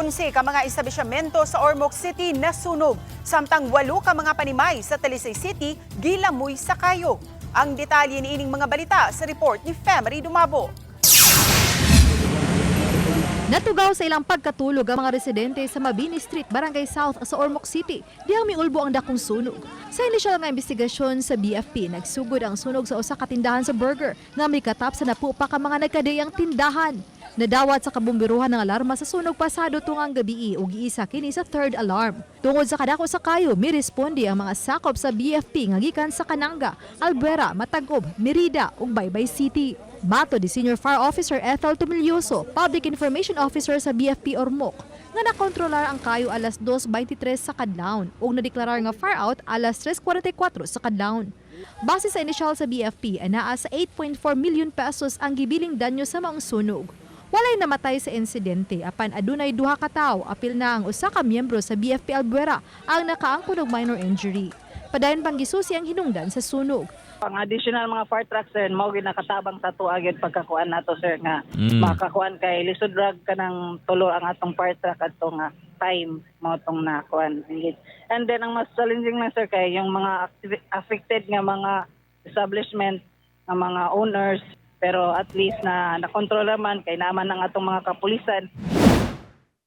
15 ka mga establishmento sa Ormoc City nasunog, samtang 8 ka mga panimay sa Talisay City gilamoy sa kayo. Ang detalye ni ining mga balita sa report ni Femery Dumabo. Natugaw sa ilang pagkatulog ang mga residente sa Mabini Street, Barangay South sa Ormoc City. Diyang miulbo ang dakong sunog. Sa inisyal nga investigasyon sa BFP, nagsugod ang sunog sa usa ka tindahan sa burger nga may katap sa napupa ka mga nagkadayang tindahan. Nadawat sa kabumbiruhan ng alarma sa sunog pasado tungang gabi ug giisa kini sa third alarm. Tungod sa kadako sa kayo, miresponde ang mga sakop sa BFP nga gikan sa Kananga, Albuera, Matagob, Merida ug Baybay City. Mato di Senior Fire Officer Ethel Tumilioso, Public Information Officer sa BFP Ormoc, nga nakontrolar ang kayo alas 2.23 sa kadlawon ug nadeklarar nga fire out alas 3.44 sa kadlawon. Base sa inisyal sa BFP, anaa sa 8.4 million pesos ang gibiling danyo sa maong sunog. Walay namatay sa insidente apan adunay duha ka tawo apil na ang usa ka miyembro sa BFP Albuera ang nakaangkon og minor injury. Padayon pang gisusi ang hinungdan sa sunog. Ang additional mga fire trucks sir, mao gyud nakatabang sa tuwa gyud pagkakuan nato sir nga Mm. makakuan kay lisod drag ka ng tulo ang atong fire truck adto nga time mao tong nakuan. And then ang mas challenging na sir kay yung mga affected nga mga establishment nga mga owners pero at least na nakontrol naman kay naman ang atong mga kapulisan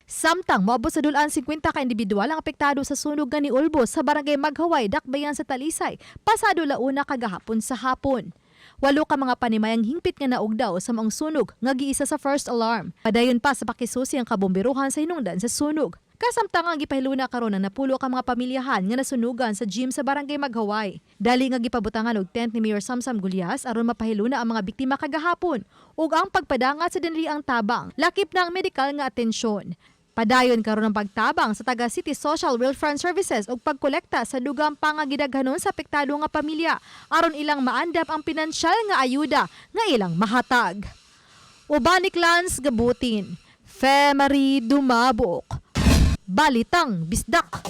Samtang moabot sa dulaan 50 ka individual ang apektado sa sunog ni Ulbo sa barangay Maghaway, Dakbayan sa Talisay, pasado launa kagahapon sa hapon. Walo ka mga panimayang hingpit nga naugdaw sa maong sunog nga giisa sa first alarm. Padayon pa sa pakisusi ang kabomberuhan sa hinungdan sa sunog. Kasamtang ang gipahiluna karon ang napulo ka mga pamilyahan nga nasunugan sa gym sa barangay Maghaway. Dali nga gipabutangan og tent ni Mayor Samsam Gulyas aron mapahiluna ang mga biktima kagahapon ug ang pagpadangat sa dinri ang tabang. Lakip na ang medikal nga atensyon. Padayon karon ang pagtabang sa taga City Social Welfare Services ug pagkolekta sa dugang pangagidaghanon sa apektado nga pamilya aron ilang maandap ang pinansyal nga ayuda nga ilang mahatag. Ubanik Lance Gabutin, Femery Dumabok, Balitang Bisdak.